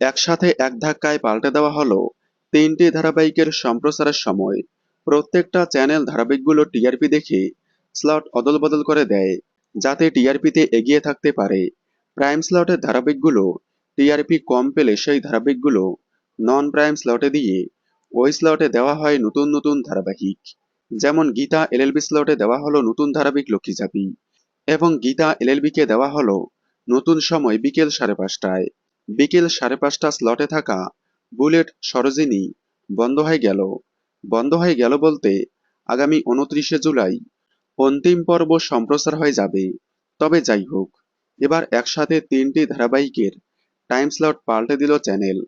একসাথে এক ধাক্কায় পাল্টে দেওয়া হলো তিনটি ধারাবাহিকের সম্প্রচারের সময়। প্রত্যেকটা চ্যানেল ধারাবাহিকগুলো টিআরপি দেখে স্লট অদল বদল করে দেয়, যাতে টিআরপিতে এগিয়ে থাকতে পারে। প্রাইম স্লটের ধারাবাহিকগুলো টিআরপি কম পেলে সেই ধারাবাহিকগুলো নন প্রাইম স্লটে দিয়ে ওই স্লটে দেওয়া হয় নতুন নতুন ধারাবাহিক। যেমন গীতা এলএলবি স্লটে দেওয়া হলো নতুন ধারাবাহিক লক্ষ্মী চাপি এবং গীতা এলএলবিকে দেওয়া হলো নতুন সময় বিকেল সাড়ে পাঁচটায়। বিকেল সাড়ে পাঁচটা স্লটে থাকা বুলেট সরোজিনী বন্ধ হয়ে গেল। বন্ধ হয়ে গেল বলতে আগামী উনত্রিশে জুলাই অন্তিম পর্ব সম্প্রচার হয়ে যাবে। তবে যাই হোক, এবার একসাথে তিনটি ধারাবাহিকের টাইম স্লট পাল্টে দিল চ্যানেল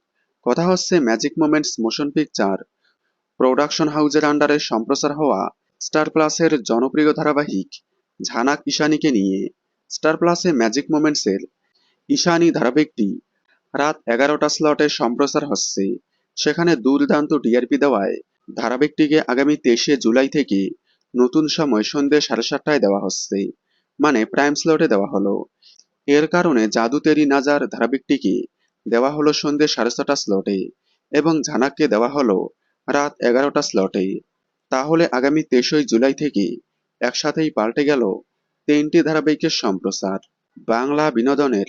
কথা হচ্ছে magic moments motion picture production হাউজের আন্ডারে সম্প্রচার হওয়া স্টার প্লাসের জনপ্রিয় ধারাবাহিক ঝানাক ঈশানীকে নিয়ে। স্টার প্লাসে ম্যাজিক মোমেন্টসের ঈশানী ধারাবাহিকটি রাত এগারোটা স্লটে সম্প্রচার হচ্ছে। সেখানে দুর্দান্ত টিআরপি দেওয়ায় ধারাবাহিকটিকে আগামী তেইশে জুলাই থেকে নতুন সময় সন্ধ্যে সাড়ে সাতটায় দেওয়া হচ্ছে মানে প্রাইম স্লটে দেওয়া হলো। এর কারণে জাদু তেরি নাজার ধারাবাহিকটিকে দেওয়া হলো সন্ধ্যে সাড়ে ছটা স্লটে এবং ঝানাককে দেওয়া হলো রাত এগারোটা স্লটে তাহলে আগামী তেইশই জুলাই থেকে একসাথেই পাল্টে গেল তিনটি ধারাবাহিকের সম্প্রচার। বাংলা বিনোদনের